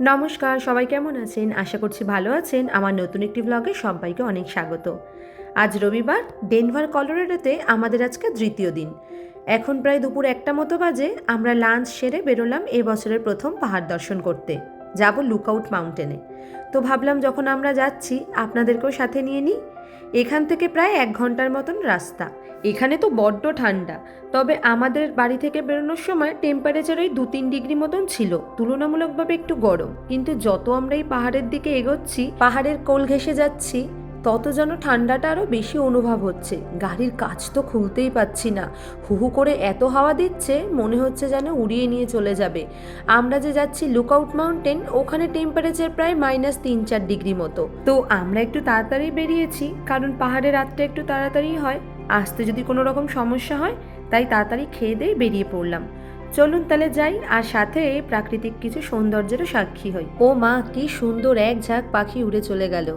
নমস্কার, সবাই কেমন আছেন? আশা করছি ভালো আছেন। আমার নতুন একটি ব্লগে সবাইকে অনেক স্বাগত। আজ রবিবার, ডেনভার, কলোরেডোতে আমাদের আজকে তৃতীয় দিন। এখন প্রায় দুপুর একটা মতো বাজে। আমরা লাঞ্চ সেরে বেরোলাম এ বছরের প্রথম পাহাড় দর্শন করতে। যাব লুকআউট মাউন্টেনে তো ভাবলাম যখন আমরা যাচ্ছি, আপনাদেরকেও সাথে নিয়ে নিই। এখান থেকে প্রায় এক ঘণ্টার মতন রাস্তা। এখানে তো বড্ড ঠান্ডা। তবে আমাদের বাড়ি থেকে বেরোনোর সময় টেম্পারেচার ওই দু তিন ডিগ্রি মতন ছিল। তুলনামূলকভাবে একটু গরম। কিন্তু যত আমরা এই পাহাড়ের দিকে এগোচ্ছি, পাহাড়ের কোল ঘেসে যাচ্ছি তত যেন ঠান্ডাটা আরও বেশি অনুভব হচ্ছে। গাড়ির কাজ তো খুলতেই পাচ্ছি না। হু হু করে এত হাওয়া দিচ্ছে, মনে হচ্ছে যেন উড়িয়ে নিয়ে চলে যাবে। আমরা যে যাচ্ছি লুকআউট মাউন্টেন ওখানে টেম্পারেচার প্রায় মাইনাস তিন চার ডিগ্রি মতো। তো আমরা একটু তাড়াতাড়ি বেরিয়েছি, কারণ পাহাড়ের রাতটা একটু তাড়াতাড়ি হয়। আসতে যদি কোনো রকম সমস্যা হয়, তাই তাড়াতাড়ি খেয়ে দিয়ে বেরিয়ে পড়লাম। চলুন তাহলে যাই, আর সাথে প্রাকৃতিক কিছু সৌন্দর্যেরও সাক্ষী হই। ও মা, কি সুন্দর এক ঝাঁক পাখি উড়ে চলে গেল।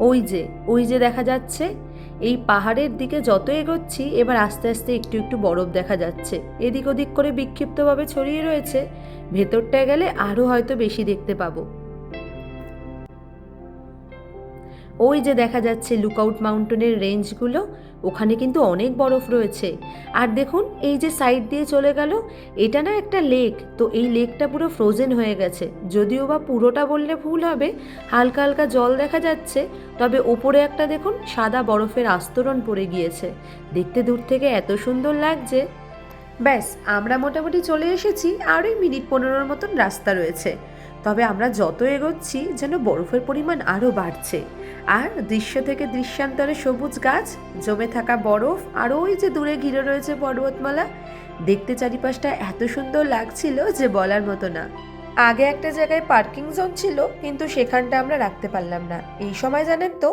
ওই যে ওই যে দেখা যাচ্ছে। এই পাহাড়ের দিকে যত এগোচ্ছি, এবার আস্তে আস্তে একটু একটু বরফ দেখা যাচ্ছে। এদিক ওদিক করে বিক্ষিপ্তভাবে ছড়িয়ে রয়েছে। ভেতরটায় গেলে আরও হয়তো বেশি দেখতে পাবো। ওই যে দেখা যাচ্ছে লুকআউট মাউন্টেনের রেঞ্জগুলো ওখানে কিন্তু অনেক বরফ রয়েছে। আর দেখুন, এই যে সাইড দিয়ে চলে গেল, এটা না একটা লেক তো এই লেকটা পুরো ফ্রোজেন হয়ে গেছে। যদিও বা পুরোটা বললে ভুল হবে, হালকা হালকা জল দেখা যাচ্ছে, তবে ওপরে একটা দেখুন, সাদা বরফের আস্তরণ পড়ে গিয়েছে। দেখতে দূর থেকে এত সুন্দর লাগছে। ব্যাস, আমরা মোটামুটি চলে এসেছি, আর ওই মিনিট পনেরোর মতন রাস্তা রয়েছে। তবে আমরা যত এগোচ্ছি যেন বরফের পরিমাণ আরও বাড়ছে। আর দৃশ্য থেকে দৃশ্যান্তরে সবুজ গাছ, জমে থাকা বরফ, আর ওই যে দূরে ঘিরে রয়েছে পর্বতমালা, দেখতে চারিপাশটা এত সুন্দর লাগছিল যে বলার মতো না। আগে একটা জায়গায় পার্কিং জোন ছিল, কিন্তু সেখানটা আমরা রাখতে পারলাম না। এই সময় জানেন তো,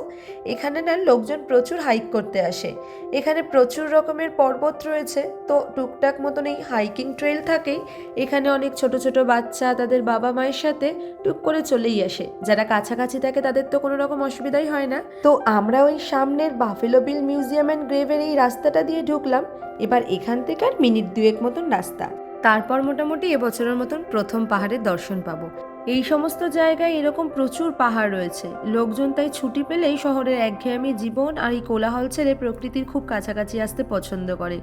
এখানে না লোকজন প্রচুর হাইক করতে আসে। এখানে প্রচুর রকমের পর্বত রয়েছে, তো টুকটাক মতন এই হাইকিং ট্রেল থাকেই। এখানে অনেক ছোট ছোট বাচ্চা তাদের বাবা মায়ের সাথে টুক করে চলেই আসে। যারা কাছাকাছি থাকে তাদের তো কোনো রকম অসুবিধাই হয় না। তো আমরা ওই সামনের বাফেলো বিল মিউজিয়াম অ্যান্ড গ্রেভের এই রাস্তাটা দিয়ে ঢুকলাম। এবার এখান থেকে আর মিনিট দুয়েক মতন রাস্তা। তারপর মোটামুটি এবছরের মতন প্রথম পাহাড়ের দর্শন পাবো। এই সমস্ত জায়গায় এরকম প্রচুর পাহাড় রয়েছে। লোকজন তাই ছুটি পেলেই শহরের একঘেয়েমি জীবন আর এই কোলাহল ছেড়ে প্রকৃতির খুব কাছাকাছি আসতে পছন্দ করে।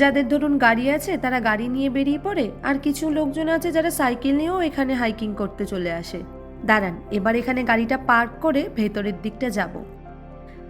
যাদের ধরুন গাড়ি আছে, তারা গাড়ি নিয়ে বেরিয়ে পড়ে আর কিছু লোকজন আছে যারা সাইকেল নিয়েও এখানে হাইকিং করতে চলে আসে। দাঁড়ান, এবার এখানে গাড়িটা পার্ক করে ভেতরের দিকটা যাব।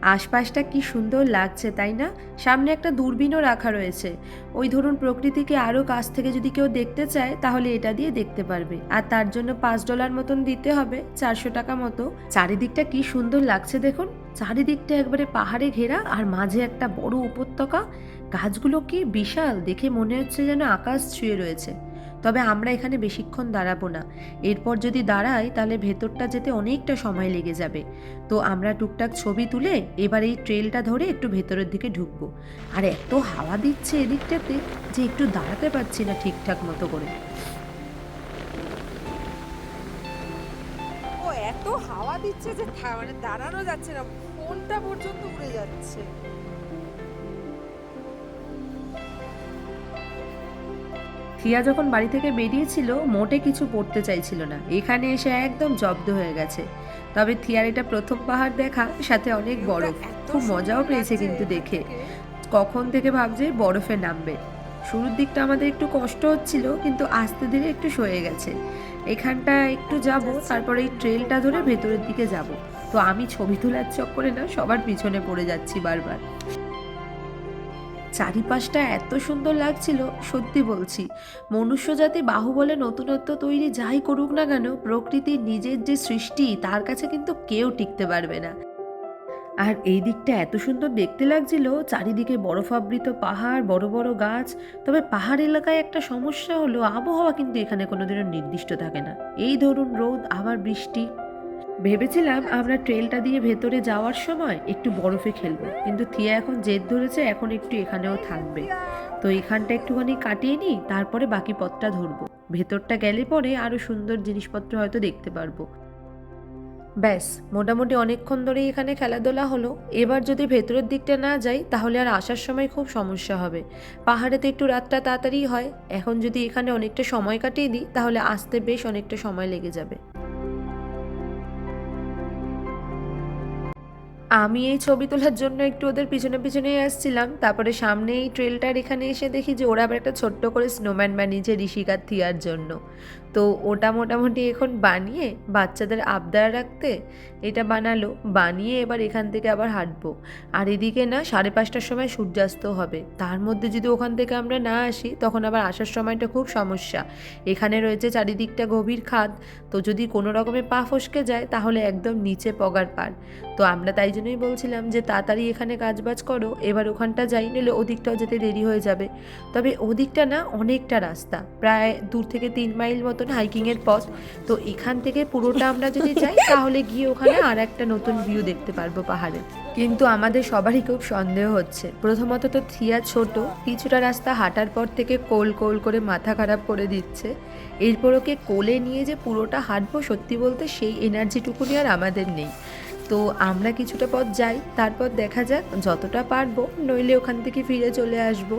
আশপাশটা কি সুন্দর লাগছে, তাই না? সামনে একটা দূরবীনও রাখা রয়েছে। ওই ধরুন প্রকৃতিকে আরও কাছ থেকে যদি কেউ দেখতে চায়, তাহলে এটা দিয়ে দেখতে পারবে। আর তার জন্য পাঁচ ডলার মতন দিতে হবে, চারশো টাকা মতো। চারিদিকটা কি সুন্দর লাগছে দেখুন। চারিদিকটা একবারে পাহাড়ে ঘেরা আর মাঝে একটা বড় উপত্যকা। গাছগুলো কি বিশাল, দেখে মনে হচ্ছে যেন আকাশ ছুঁয়ে রয়েছে। তবে আমরা এখানে বেশিক্ষণ দাঁড়াবো না। এরপর যদি দাঁড়াই, তাহলে ভেতরটা যেতে অনেকটা সময় লেগে যাবে। তো আমরা টুকটাক ছবি তুলে এবার এই ট্রেলটা ধরে একটু ভেতরের দিকে ঢুকবো। আর এত হাওয়া দিচ্ছে এদিকটাতে যে একটু দাঁড়াতে পারছি না ঠিকঠাক মতো করে। ও, এত হাওয়া দিচ্ছে যে মানে দাঁড়ানো যাচ্ছে না। ফোনটা পর্যন্ত উড়ে যাচ্ছে। থিয়া যখন বাড়ি থেকে বেরিয়েছিল মোটে কিছু পড়তে চাইছিল না। এখানে এসে একদম জব্দ হয়ে গেছে। তবে থিয়ার এটা প্রথম পাহাড় দেখা সাথে অনেক বরফ। খুব মজাও পেয়েছে কিন্তু দেখে। কখন থেকে ভাবছে বরফে নামবে। শুরুর দিকটা আমাদের একটু কষ্ট হচ্ছিল কিন্তু আস্তে ধীরে একটু সয়ে গেছে। এখানটা একটু যাব তারপরে এই ট্রেলটা ধরে ভেতরের দিকে যাব। তো আমি ছবি তোলার চক্করে না সবার পিছনে পড়ে যাচ্ছি বারবার। চারিপাশটা এত সুন্দর লাগছিল, সত্যি বলছি। মনুষ্য জাতি বাহুবলে নতুনত্ব তৈরি যাই করুক না কেন প্রকৃতির নিজের যে সৃষ্টি, তার কাছে কিন্তু কেউ টিকতে পারবে না। আর এই দিকটা এত সুন্দর দেখতে লাগছিল, চারিদিকে বরফাবৃত পাহাড়, বড় বড় গাছ। তবে পাহাড় এলাকায় একটা সমস্যা হলো, আবহাওয়া কিন্তু এখানে কোনোদিনও নির্দিষ্ট থাকে না। এই ধরুন রোদ, আবার বৃষ্টি। ভেবেছিলাম আমরা ট্রেলটা দিয়ে ভেতরে যাওয়ার সময় একটু বরফে খেলব, কিন্তু থিয়া এখন জেদ ধরেছে এখন একটু এখানেও থাকবে। তো এখানটা একটুখানি কাটিয়ে নিই, তারপরে বাকি পথটা ধরবো। ভেতরটা গেলে পরে আরও সুন্দর জিনিসপত্র হয়তো দেখতে পারব। ব্যাস, মোটামুটি অনেকক্ষণ ধরেই এখানে খেলাধুলা হলো। এবার যদি ভেতরের দিকটা না যাই, তাহলে আর আসার সময় খুব সমস্যা হবে। পাহাড়েতে একটু রাতটা তাড়াতাড়ি হয়। এখন যদি এখানে অনেকটা সময় কাটিয়ে দিই, তাহলে আসতে বেশ অনেকটা সময় লেগে যাবে। আমি এই ছবি তোলার জন্য একটু ওদের পিছনে পিছনেই আসছিলাম। তারপরে সামনে এই ট্রেলটার এখানে এসে দেখি যে ওরা আবার একটা ছোট্ট করে স্নোম্যান বানিয়েছে ঋষিকার থিয়ার জন্য। তো ওটা মোটামুটি এখন বানিয়ে বাচ্চাদের আবদার রাখতে এটা বানালো। বানিয়ে এবার এখান থেকে আবার হাঁটবো। আর এদিকে না সাড়ে পাঁচটার সময় সূর্যাস্ত হবে। তার মধ্যে যদি ওখান থেকে আমরা না আসি, তখন আবার আসার সময়টা খুব সমস্যা। এখানে রয়েছে চারিদিকটা গভীর খাদ। তো যদি কোনো রকমে পা ফসকে যায়, তাহলে একদম নিচে পগার পার। তো আমরা তাই জন্যই বলছিলাম যে, তাড়াতাড়ি এখানে কাজবাজ করো। এবার ওখানটা যাই, নিলে ওদিকটাও যেতে দেরি হয়ে যাবে। তবে ওদিকটা না অনেকটা রাস্তা। প্রায় দূর থেকে তিন মাইল মতন হাইকিংয়ের পথ। তো এখান থেকে পুরোটা আমরা যদি যাই, তাহলে গিয়ে ওখানে আর একটা নতুন ভিউ দেখতে পারব পাহাড়ে। কিন্তু আমাদের সবারই খুব সন্দেহ হচ্ছে। প্রথমত তো থিয়া ছোট, কিছুটা রাস্তা হাঁটার পর থেকে কোল কোল করে মাথা খারাপ করে দিচ্ছে। এরপর ওকে কোলে নিয়ে যে পুরোটা হাঁটবো, সত্যি বলতে সেই এনার্জিটুকুনি আর আমাদের নেই। তো আমরা কিছুটা পথ যাই, তারপর দেখা যাক যতটা পারব, নইলে ওখান থেকে ফিরে চলে আসব।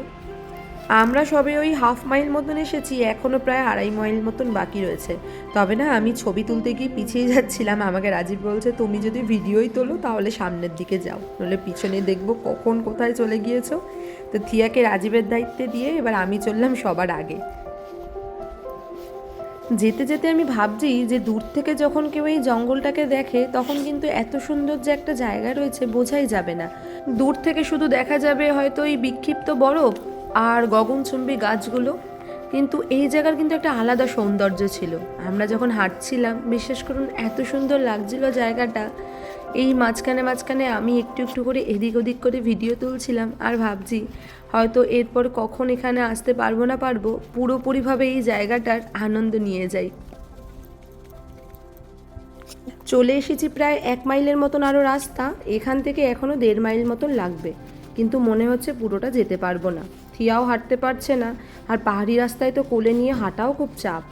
আমরা সবে ওই হাফ মাইল মতন এসেছি এখনও প্রায় আড়াই মাইল মতন বাকি রয়েছে। তবে না, আমি ছবি তুলতে গিয়ে পিছিয়ে যাচ্ছিলাম। আমাকে রাজীব বলছে, তুমি যদি ভিডিওই তোলো, তাহলে সামনের দিকে যাও। নইলে পিছনে দেখব কখন কোথায় চলে গিয়েছো। তো থিয়াকে রাজীবের দায়িত্বে দিয়ে এবার আমি চললাম সবার আগে। যেতে যেতে আমি ভাবছি যে দূর থেকে যখন কেউ এই জঙ্গলটাকে দেখে, তখন কিন্তু এত সুন্দর যে একটা জায়গা রয়েছে, বোঝাই যাবে না। দূর থেকে শুধু দেখা যাবে হয়তো এই বিক্ষিপ্ত বরফ আর গগনচুম্বী গাছগুলো কিন্তু এই জায়গার কিন্তু একটা আলাদা সৌন্দর্য ছিল। আমরা যখন হাঁটছিলাম বিশ্বাস করুন এত সুন্দর লাগছিল জায়গাটা, এই মাঝখানে মাঝখানে আমি একটু একটু করে এদিক ওদিক করে ভিডিও তুলছিলাম আর ভাবছি, হয়তো এরপর কখন এখানে আসতে পারব না পারব, পুরোপুরিভাবে এই জায়গাটার আনন্দ নিয়ে যাই। চলে এসেছি প্রায় এক মাইলের মতন আরও রাস্তা, এখান থেকে এখনও দেড় মাইল মতন লাগবে। কিন্তু মনে হচ্ছে পুরোটা যেতে পারব না। থিয়াও হাঁটতে পারছে না, আর পাহাড়ি রাস্তায় তো কোলে নিয়ে হাঁটাও খুব চাপ।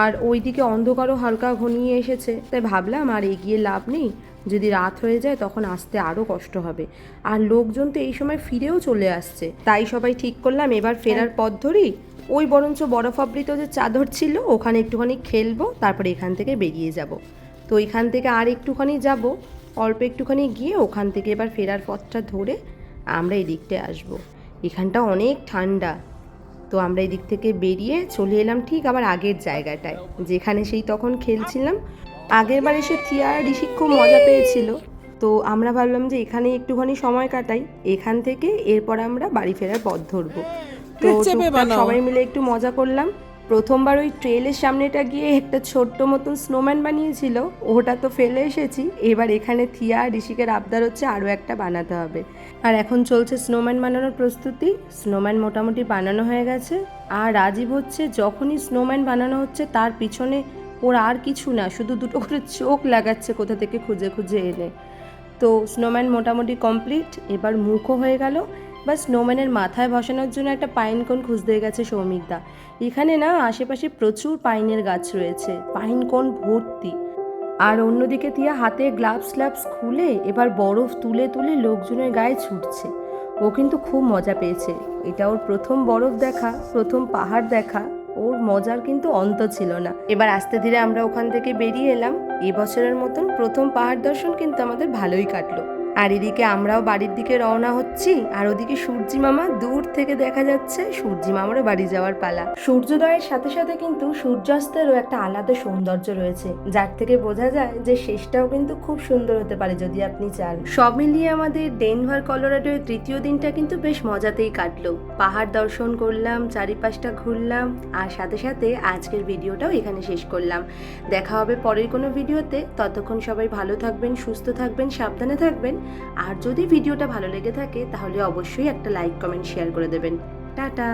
আর ওইদিকে অন্ধকারও হালকা ঘনিয়ে এসেছে, তাই ভাবলাম আর এগিয়ে লাভ নেই। যদি রাত হয়ে যায় তখন আসতে আরও কষ্ট হবে। আর লোকজন তো এই সময় ফিরেও চলে আসছে। তাই সবাই ঠিক করলাম এবার ফেরার পথ ধরি ওই বরঞ্চ বরফ আবৃত যে চাদর ছিল, ওখানে একটুখানি খেলব, তারপরে এখান থেকে বেরিয়ে যাব। তো এখান থেকে আর একটুখানি যাব, অল্প একটুখানি গিয়ে ওখান থেকে এবার ফেরার পথটা ধরে আমরা এই দিকটায় আসব। এখানটা অনেক ঠান্ডা। তো আমরা এই দিক থেকে বেরিয়ে চলে এলাম ঠিক আবার আগের জায়গাটায়। যেখানে সেই তখন খেলছিলাম। আগের বার এসে থিয়া আর ঋষি খুব মজা পেয়েছিল। তো আমরা ভাবলাম যে এখানে একটুখানি সময় কাটাই। এখান থেকে এরপর আমরা বাড়ি ফেরার পথ ধরবো। তো। সবাই মিলে একটু মজা করলাম। প্রথমবার ওই ট্রেলের সামনেটা গিয়ে একটা ছোট্ট মতন স্নোম্যান বানিয়েছিল, ওটা তো ফেলে এসেছি। এবার এখানে থিয়া আর ঋষিকের আবদার হচ্ছে আরও একটা বানাতে হবে। আর এখন চলছে স্নোম্যান বানানোর প্রস্তুতি। স্নোম্যান মোটামুটি বানানো হয়ে গেছে। আর রাজীব হচ্ছে যখনই স্নোম্যান বানানো হচ্ছে, তার পিছনে ওর আর কিছু না, শুধু দুটো করে চোখ লাগাচ্ছে কোথা থেকে খুঁজে খুঁজে এনে। তো স্নোম্যান মোটামুটি কমপ্লিট এবার মুখও হয়ে গেল। বা স্নোম্যানের মাথায় বসানোর জন্য একটা পাইন কোন খুঁজতে গেছে সৌমিকদা। এখানে না আশেপাশে প্রচুর পাইনের গাছ রয়েছে। পাইন কোন ভর্তি। আর অন্যদিকে তিয়া হাতে গ্লাভস গ্লাভস খুলে এবার বরফ তুলে তুলে লোকজনের গায়ে ছুটছে। ও কিন্তু খুব মজা পেয়েছে। এটা ওর প্রথম বরফ দেখা, প্রথম পাহাড় দেখা। ওর মজার কিন্তু অন্ত ছিল না। এবার আস্তে ধীরে আমরা ওখান থেকে বেরিয়ে এলাম। এবছরের মতন প্রথম পাহাড় দর্শন কিন্তু আমাদের ভালোই কাটলো। আর এদিকে আমরাও বাড়ির দিকে রওনা হচ্ছি, আর ওদিকে সূর্যি মামা দূর থেকে দেখা যাচ্ছে সূর্যি মামারও বাড়ি যাওয়ার পালা। সূর্যোদয়ের সাথে সাথে কিন্তু সূর্যাস্তেরও একটা আলাদা সৌন্দর্য রয়েছে, যার থেকে বোঝা যায় যে শেষটাও কিন্তু খুব সুন্দর হতে পারে যদি আপনি চান। সব মিলিয়ে আমাদের ডেনভার কলোরাডোর তৃতীয় দিনটা কিন্তু বেশ মজাতেই কাটলো। পাহাড় দর্শন করলাম, চারিপাশটা ঘুরলাম, আর সাথে সাথে আজকের ভিডিওটাও এখানে শেষ করলাম। দেখা হবে পরের কোনো ভিডিওতে। ততক্ষণ সবাই ভালো থাকবেন, সুস্থ থাকবেন, সাবধানে থাকবেন। আর যদি ভিডিওটা ভালো লেগে থাকে, তাহলে অবশ্যই একটা লাইক কমেন্ট শেয়ার করে দেবেন। টাটা!